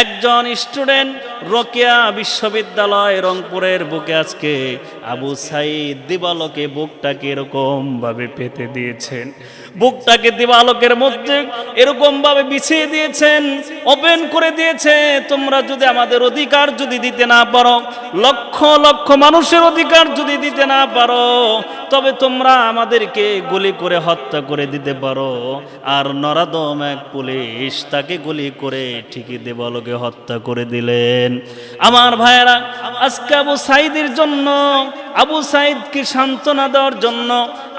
একজন স্টুডেন্ট রোকেয়া বিশ্ববিদ্যালয় রংপুরের বুকে আজকে আবু সাইদ দিবালকে বুকটাকে এরকম ভাবে পেতে দিয়েছেন। বুকটাকে দিবালকের মধ্যে এরকম ভাবে বিছিয়ে দিয়েছেন, ওপেন করে দিয়েছে। তোমরা যদি আমাদের অধিকার যদি দিতে না পারো, লক্ষ লক্ষ মানুষের অধিকার যদি দিতে না পারো, তবে তোমরা আমাদেরকে গুলি করে হত্যা করে দিতে পারো। আর নরাদম এক পুলিশ তাকে গুলি করে ঠিকই দেবালকে হত্যা করে দিলেন। আমার ভাইয়েরা আজকে আবু সাইদের জন্য আবু সাইদকে সান্ত্বনা দেওয়ার জন্য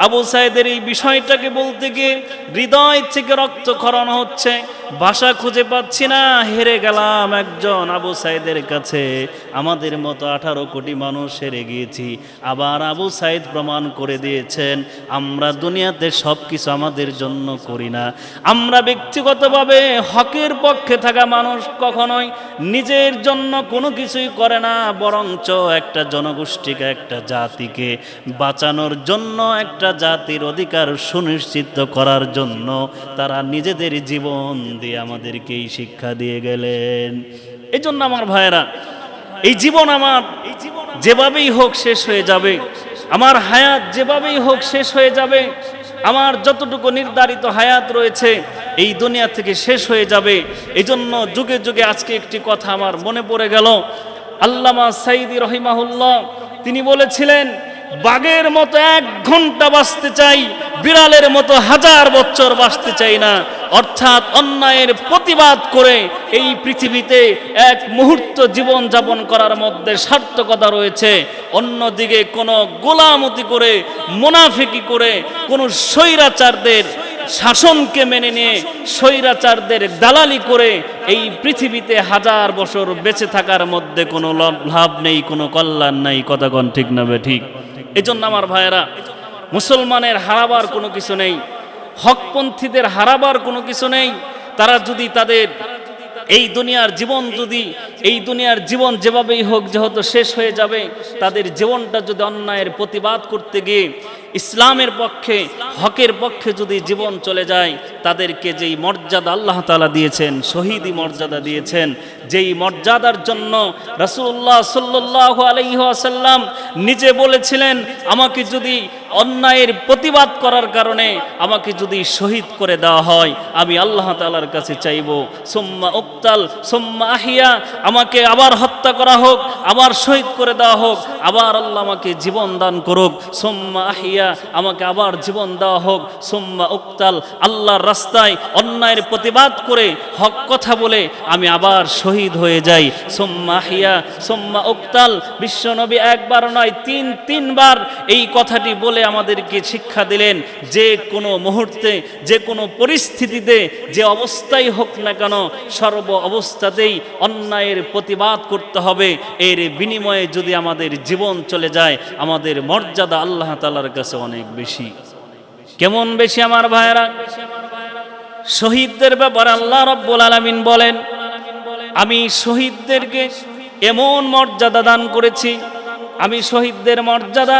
আবু সাইদের এই বিষয়টাকে বলতে গিয়ে হৃদয় থেকে রক্তক্ষরণ হচ্ছে, ভাষা খুঁজে পাচ্ছি না, হেরে গেলাম একজন আবু সাইদের কাছে। আমাদের মতো আঠারো কোটি মানুষ হেরে গিয়েছি। আবার আবু সাইদ প্রমাণ করে দিয়েছেন, আমরা দুনিয়াতে সব কিছু আমাদের জন্য করি না। আমরা ব্যক্তিগতভাবে হকের পক্ষে থাকা মানুষ কখনোই নিজের জন্য কোনো কিছুই করে না, বরঞ্চ একটা জনগোষ্ঠীকে একটা জাতিকে বাঁচানোর জন্য, একটা জাতির অধিকার সুনিশ্চিত করার জন্য তারা নিজেদের জীবন দিয়ে আমাদেরকে এই শিক্ষা দিয়ে গেলেন। এই জন্য আমার ভাইয়েরা, এই জীবন আমার এই জীবন যেভাবেই হোক শেষ হয়ে যাবে, আমার হায়াত যেভাবেই হোক শেষ হয়ে যাবে, আমার যতটুকু নির্ধারিত হায়াত রয়েছে এই দুনিয়া থেকে শেষ হয়ে যাবে। এই জন্য যুগে যুগে আজকে একটি কথা আমার মনে পড়ে গেল, আল্লামা সাইদি রহিমাহুল্লাহ তিনি বলেছিলেন, বাঘের মতো এক ঘণ্টা বাঁচতে চাই, বিড়ালের মতো হাজার বছর বাঁচতে চাই না। অর্থাৎ অন্যায়ের প্রতিবাদ করে এই পৃথিবীতে এক মুহূর্ত জীবন যাপন করার মধ্যে সার্থকতা রয়েছে। অন্যদিকে কোনো গোলামতি করে, মুনাফিকি করে কোনো স্বৈরাচারদের শাসনকে মেনে নিয়ে স্বৈরাচারদের দালালি করে এই পৃথিবীতে হাজার বছর বেঁচে থাকার মধ্যে কোনো লাভ নেই, কোনো কল্যাণ নাই। কথা কন ঠিক না বে ঠিক? এজন্য আমার ভাইয়েরা, মুসলমানের হারাবার কোনো কিছু নেই, হকপন্থীদের হারাবার কোনো কিছু নেই। তারা যদি তাদের এই দুনিয়ার জীবন যদি, এই দুনিয়ার জীবন যেভাবেই হোক যেহেতু শেষ হয়ে যাবে, তাদের জীবনটা যদি অন্যায়ের প্রতিবাদ করতে গিয়ে ইসলামের পক্ষে, হকের পক্ষে যদি জীবন চলে যায়, তাদেরকে যেই মর্যাদা আল্লাহ তালা দিয়েছেন, শহীদি মর্যাদা দিয়েছেন, যেই মর্যাদার জন্য রসুল্লাহ সাল্লাহ আলহিহাসাল্লাম নিজে বলেছিলেন, আমাকে যদি অন্যায়ের প্রতিবাদ করার কারণে আমাকে যদি শহীদ করে দেওয়া হয়, আমি আল্লাহ তালার কাছে চাইব, সোম্মা উক্তাল, সোম্মা আহিয়া, আমাকে আবার হত্যা করা হোক, আবার শহীদ করে দেওয়া হোক, আবার আল্লাহ আমাকে জীবন দান করুক, সোম্মা আহিয়া, আমাকে আবার জীবন দেওয়া হোক, সোম্মা উক্তাল, আল্লাহর রাস্তায় অন্যায়ের প্রতিবাদ করে হক কথা বলে আমি আবার শহীদ হয়ে যাই। সোম্মা আহিয়া, সোম্মা উক্তাল, বিশ্বনবী একবার নয়, তিন, তিনবার এই কথাটি বলে আমাদেরকে শিক্ষা দিলেন, যে কোনো মুহূর্তে, যে কোনো পরিস্থিতিতে, যে অবস্থাই হোক না কেন, সর্ব অবস্থাতেই অন্যায়ের প্রতিবাদ করতে হবে। এর বিনিময়ে যদি আমাদের জীবন চলে যায়, আমাদের মর্যাদা আল্লাহ তালার কাছে অনেক বেশি। কেমন বেশি আমার ভাইয়েরা? শহীদদের ব্যাপারে আল্লাহ রব্বুল আলমিন বলেন, আমি শহীদদেরকে এমন মর্যাদা দান করেছি, আমি শহীদদের মর্যাদা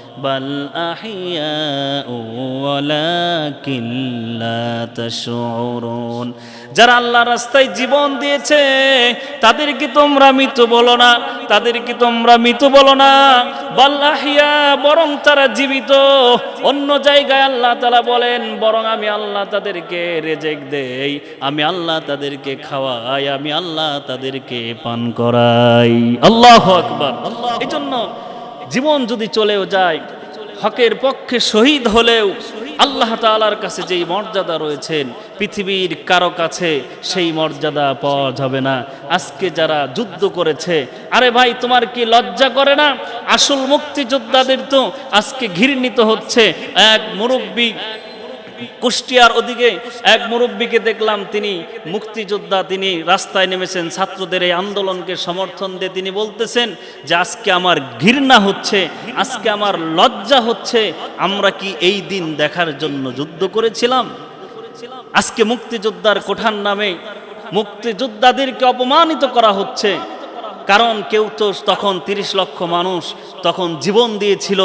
বাল আহিয়াউ ওয়ালাকিন লা তাশউরুন যারা আল্লাহ রাস্তায় জীবন দিয়েছে তাদেরকে তোমরা মৃত্যু বলো না তাদেরকে তোমরা মৃত্যু বলো না। বাল্লাহিয়া বরং তারা জীবিত। অন্য জায়গায় আল্লাহ তালা বলেন বরং আমি আল্লাহ তাদেরকে রেজেক দেই আমি আল্লাহ তাদেরকে খাওয়াই আমি আল্লাহ তাদেরকে পান করাই। আল্লাহ আকবার। এই জন্য জীবন যদি চলেও যায়, হকের পক্ষে শহীদ হলেও আল্লাহ তালার কাছে যেই মর্যাদা রয়েছেন, পৃথিবীর কারও কাছে সেই মর্যাদা পাওয়া যাবে না। আজকে যারা যুদ্ধ করেছে, আরে ভাই তোমার কি লজ্জা করে না? আসল মুক্তিযোদ্ধাদের তো আজকে ঘৃণিত হচ্ছে। এক মুরব্বী কুষ্টিয়ার ওদিকে এক মুরব্বীকে দেখলাম, তিনি মুক্তিযোদ্ধা, তিনি রাস্তায় নেমেছেন। ছাত্রদের এই আন্দোলনকে সমর্থন দিয়ে তিনি বলতেছেন যে, আজকে আমার ঘৃণা হচ্ছে, আজকে আমার লজ্জা হচ্ছে, আমরা কি এই দিন দেখার জন্য যুদ্ধ করেছিলাম? আজকে মুক্তিযোদ্ধার কোঠার নামে মুক্তিযোদ্ধাদেরকে অপমানিত করা হচ্ছে। কারণ কেউ তো তখন তিরিশ লক্ষ মানুষ তখন জীবন দিয়েছিল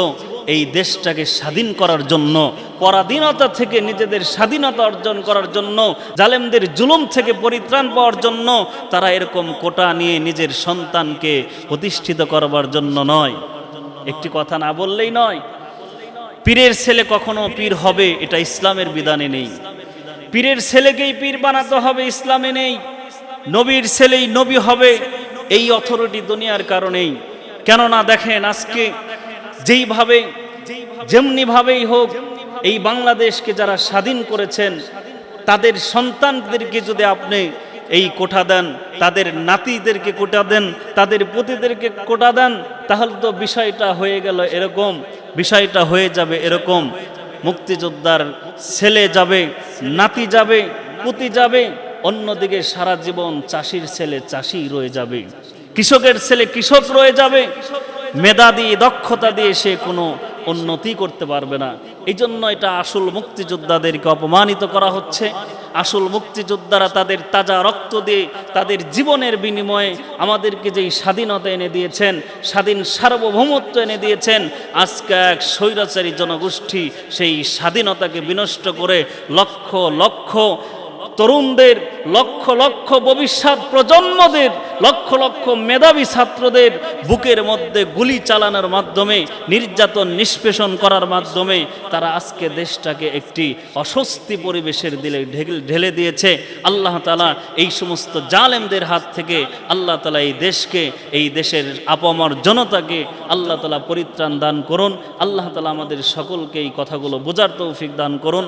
এই দেশটাকে স্বাধীন করার জন্য, পরাধীনতা থেকে নিজেদের স্বাধীনতা অর্জন করার জন্য, জালেমদের জুলুম থেকে পরিত্রাণ পাওয়ার জন্য, তারা এরকম কোটা নিয়ে নিজের সন্তানকে প্রতিষ্ঠিত করবার জন্য নয়। একটি কথা না বললেই নয়, পীরের ছেলে কখনো পীর হবে, এটা ইসলামের বিধানে নেই। পীরের ছেলেকেই পীর বানাতে হবে, ইসলামে নেই। নবীর ছেলেই নবী হবে, এই অথরিটি দুনিয়ার কারণেই। কেননা দেখেন, আজকে যেইভাবে, যেমনিভাবেই হোক, এই বাংলাদেশকে যারা স্বাধীন করেছেন, তাদের সন্তানদেরকে যদি আপনি এই কোঠা দেন, তাদের নাতিদেরকে কোটা দেন, তাদের পুতিদেরকে কোটা দেন, তাহলে তো বিষয়টা হয়ে গেল এরকম, বিষয়টা হয়ে যাবে এরকম। মুক্তিযোদ্ধার ছেলে যাবে, নাতি যাবে, পুতি যাবে, অন্যদিকে সারা জীবন চাষির ছেলে চাষি রয়ে যাবে। কৃষকের ছেলে কৃষক রয়ে যাবে। মেধা দিয়ে, দক্ষতা দিয়ে সে কোনো উন্নতি করতে পারবে না। এই জন্য এটা আসল মুক্তিযোদ্ধাদেরকে অপমানিত করা হচ্ছে। আসল মুক্তিযোদ্ধারা তাদের তাজা রক্ত দিয়ে, তাদের জীবনের বিনিময়ে আমাদেরকে যেই স্বাধীনতা এনে দিয়েছেন, স্বাধীন সার্বভৌমত্ব এনে দিয়েছেন, আজকে এক স্বৈরাচারী জনগোষ্ঠী সেই স্বাধীনতাকে বিনষ্ট করে লক্ষ লক্ষ তরুণদের, লক্ষ লক্ষ ভবিষ্যৎ প্রজন্মদের লক্ষ লক্ষ মেধাবী ছাত্রদের বুকের মধ্যে গুলি চালানোর মাধ্যমে, নির্যাতন নিষ্পেষণ করার মাধ্যমে তারা আজকে দেশটাকে একটি অস্বস্তি পরিবেশের দিলে ঢেলে- দিয়েছে। আল্লাহ তালা এই সমস্ত জালেমদের হাত থেকে আল্লাহ তালা এই দেশকে, এই দেশের আপামর জনতাকে আল্লাহ তালা পরিত্রাণ দান করুন। আল্লাহ তালা আমাদের সকলকে এই কথাগুলো বোঝার তৌফিক দান করুন।